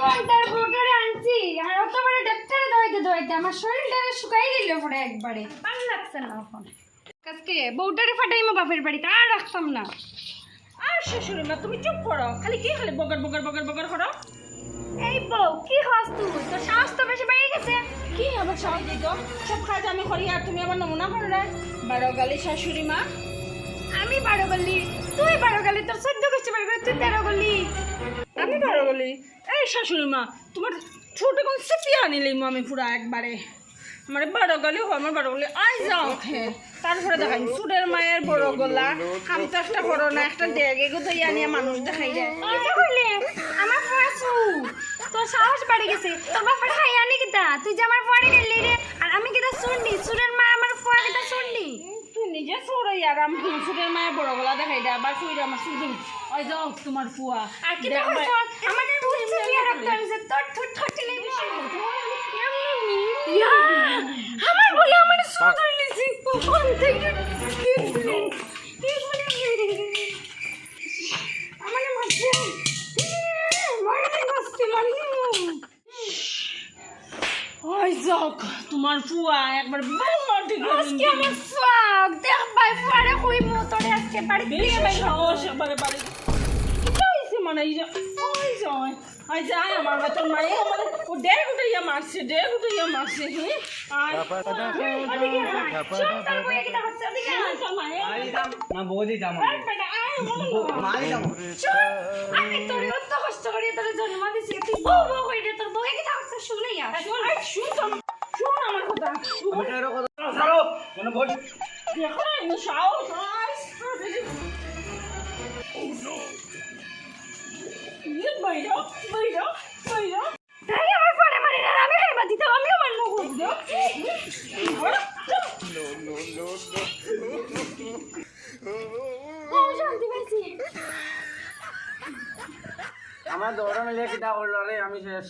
ঘণ্টার আনছি। আর ডাক্তারে আমার শরীরটারে শুকাই দিল পরে একবারে। ভালো লাগছে না এখন। আজকে বউটারে ফাটাইমো বাপের বাড়িতে আর রাখতাম না। আর শাশুড়ি মা তুমি চুপ করো। খালি কি খালি বগর বগর বগর বগর করো? এই বউ কি হস তুই? তোর সাহস তো বেশি বেড়ে গেছে। কি আমার সবাই দিত? সব কাজ আমি করি আর তুমি আবার নমুনা করো না। বারো গালি শাশুড়ি মা। আমি বারো গলি তুই বারো গলি তোর চোদ্দ গোষ্ঠী বারো গলি তুই তেরো গলি আমি বারো গালি শাশুড়ি মা, তোমার ছোট কোন চেপিয়ে আনিলি আমি পুরা একবারে। আমার বারো গালি হয় আমার বারো গালি আই যাও তারপরে দেখাই সুরের মায়ের বড় গলা আমি তো একটা বড় না, একটা ডেগ এগো তো নিয়ে মানুষ দেখাই যায় আমার ফাসু তোর সাহস বাড়ি গেছে, তোর বাপের হাই আনি কিতা? তুই যে আমার পরে গেলি রে, আর আমি কিতা শুনলি সুরের মা আমার ফুয়া কিতা শুনলি তুই নিজে সরে আর আমি সুরের মায়ের বড় গলা দেখাই দেয় আবার ফুইরা আমার সুদিন ওই যাও তোমার ফুয়া আর আমাদের তোর ঠোঁট ঠোঁটলে বেশি আমার বলে আমার সুদর লিছি কোন থেকে আমার মাঝে মারতে বসতে মারি যাও তোমার ফুয়া একবার বলল ঠিক আজকে আমার ফাক দেখ ভাই ফারে কই মো তোরে আজকে বাড়ি দিয়ে ভাই সাহস একবারে বাড়ি কি মানে এই যে ওই যায় আই যায় আমার ও মারছে মারছে না বৌদি আমি। তোর কষ্ট করে তোর জন্ম দিছি তুই বউ বউ কইরে তোর শুনে শোন তো আমার- শোন আমার কথা শোন। আমি এর কথা ছাড়ো বল দেখো না এই সাহস আয় ইয়ে বাইরা বাইরা বাইরা তাই আমার পরে মারি না আমি খাইবা দিতাম আমিও মারমু বুঝলো ও শান্তি পাইছি। আমার দৌড়া মিলে কিটা করল রে আমি শেষ।